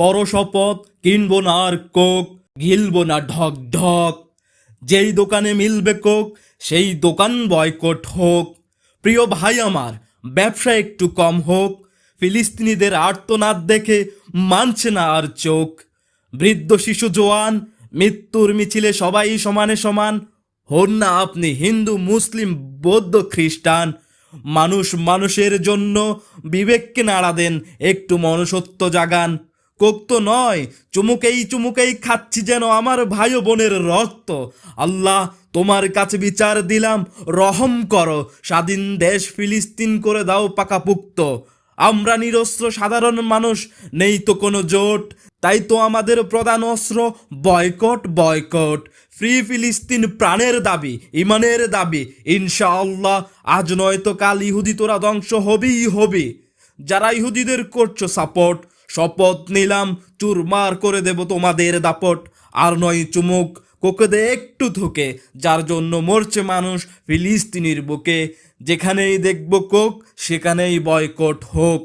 করো শপথ, কিনবো না আর কোক গিলবো না ঢক ঢক। যেই দোকানে মিলবে কোক, সেই দোকান বয়কট হোক। প্রিয় ভাই আমার, ব্যবসা একটু কম হোক। ফিলিস্তিনিদের আর্তনাদ দেখে মানছে না আর চোখ। বৃদ্ধ শিশু জোয়ান, মৃত্যুর মিছিলে সবাই সমানে সমান। হন না আপনি হিন্দু, মুসলিম, বৌদ্ধ, খ্রিস্টান। মানুষ মানুষের জন্য বিবেককে নাড়া দেন, একটু মনুষ্যত্ব জাগান। কোক তো নয়, চুমুকেই চুমুকেই খাচ্ছি যেন আমার ভাই বোনের রক্ত। আল্লাহ, তোমার কাছে বিচার দিলাম, রহম করো, স্বাধীন দেশ ফিলিস্তিন করে দাও পাকাপুক্ত। আমরা নিরস্ত্র সাধারণ মানুষ, নেই তো কোনো জোট, তাই তো আমাদের প্রধান অস্ত্র বয়কট বয়কট। ফ্রি ফিলিস্তিন প্রাণের দাবি, ইমানের দাবি, ইনশাআল্লাহ, আজ নয়তো কাল ইহুদি তোরা ধ্বংস হবেই হবে যারা ইহুদিদের করছ সাপোর্ট শপথ নিলাম, চুরমার করে দেব তোমাদের দাপট। আর নয় চুমুক, কোকদে একটু থুকে, যার জন্য মরছে মানুষ ফিলিস্তিনির বুকে। যেখানেই দেখব কোক, সেখানেই বয়কট হোক।